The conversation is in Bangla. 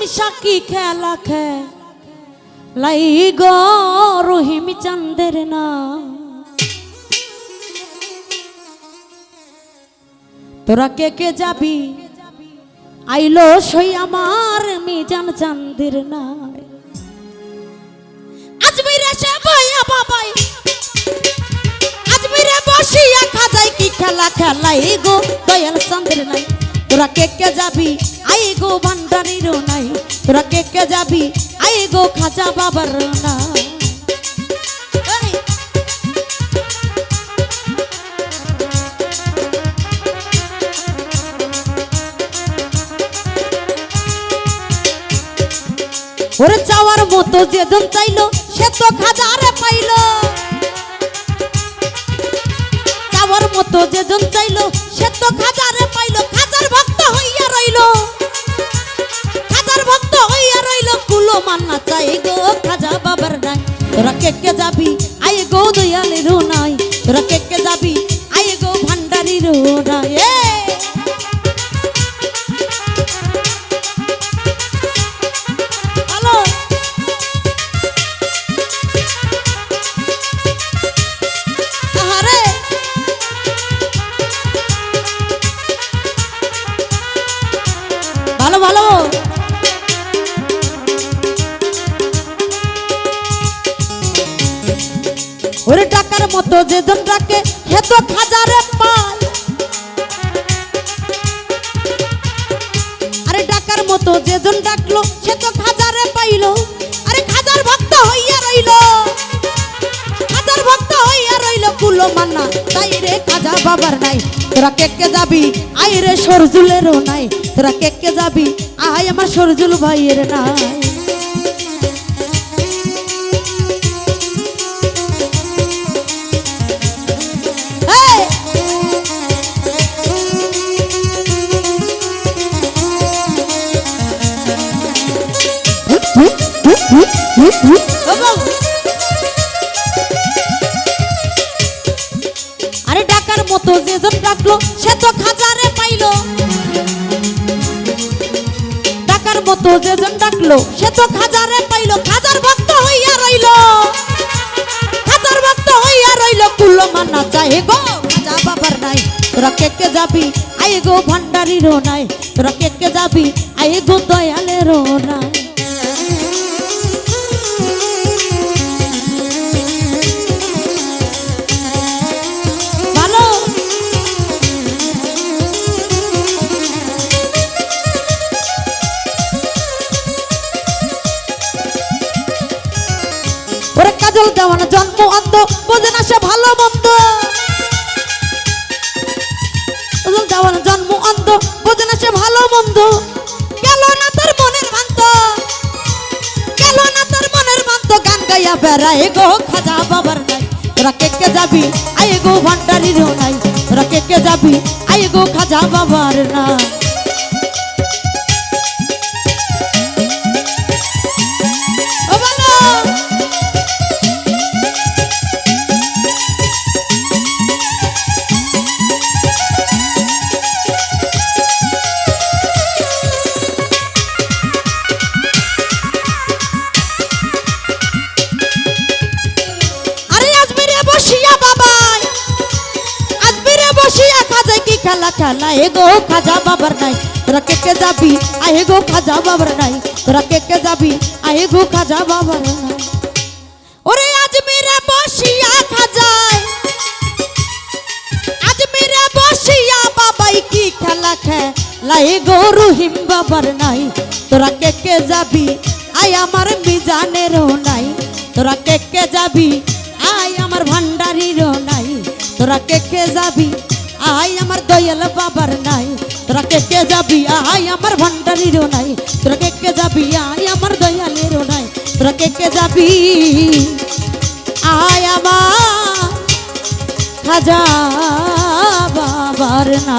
তামসা কি খেলা খেলাই গো রহিম চান্দের না। তোরা কে কে যাবি? আইলো সই আমার মিজান চান্দের না আজমিরে সে বইয়া বাবাই। আজমিরে বসিয়া খাজাই কি খেলা খেলাই গো দয়াল চন্দ্র নাই। তোরা কে কে যাবি? আই গো ভান্ডারির নাই। তোরা কে কে যাবি? আই গো খাজা বাবার না ওরে চাওয়ার মতো যেদিন চাইলো, সে তো খাজারে পাইলো। চাওয়ার মতো যেজন চাইলো, সে তো খাজার যাবি? আয়ে গো দয়ালের নাই তোরা কে কে যাবি? আয়ে গো ভান্ডারির নাই ওরে টাকার মতো যেজন ডাকে হে তো খাজারে পায় আরে ডাকার মতো যেজন ডাকলো, সে তো খাজারে পাইলো। আরে খাজার ভক্ত হইয়া রইল। খাজার ভক্ত হইয়া রইল কুলো মান্না। তাই রে খাজা বাবার নাই, তোরা কে কে যাবি? আই রে সরজুলেরও নাই, তোরা কে কে যাবি? আই আমার সরজুল ভাইয়ের নাই। আরে ডাকার মতো যেজন ডাকলো, সে তো খাজারে পাইলো। ডাকার মতো যেজন ডাকলো, সে তো খাজারে পাইলো। খাজার ভক্ত হইয়া রইল। তোরা কে যাবি? আই গো ভান্ডারিরও নাই। তোরা কে যাবি? আই গো দয়ালেরও নাই। কাজল দেওয়ান জন্ম অন্ধ, বোঝে না সে ভালো মন্দ। কাজল দেওয়ান জন্ম অন্ধ, বোঝে না সে ভালো মন্দ। গেল না মনের ভান্ত গেল না তার মনের ভান্ত গান গাইয়া বেড়ায় গো খাজা বাবার নাই। তোরা কে কে যাবি? আই গো ভান্ডারিরও খেলা খেলা এ গো খাজা বাবার নাই, তোরা কে কে যাবি? আহে গো খাজা বাবার নাই, তোরা কে কে যাবি? আহে গো খাজা বাবার নাই। ওরে আজমিরে বসিয়া খাজাই আজমিরে বসিয়া বাবাই কি খেলা খেলা এ গো রহিম বাবার নাই, তোরা কে কে যাবি? আই আমার মিজানেরও নাই, তোরা কে কে যাবি? আই আমার ভান্ডারিরও নাই, তোরা কে কে যাবি? আই আমার দয়াল বাবার নাই। তোরা কে কে যাবি? আই আমার ভান্ডারিরও নাই। তোরা কে কে যাবি? আই আমার দয়ালেরও নাই। তোরা কে কে যাবি? আয় আমার খাজা বাবার না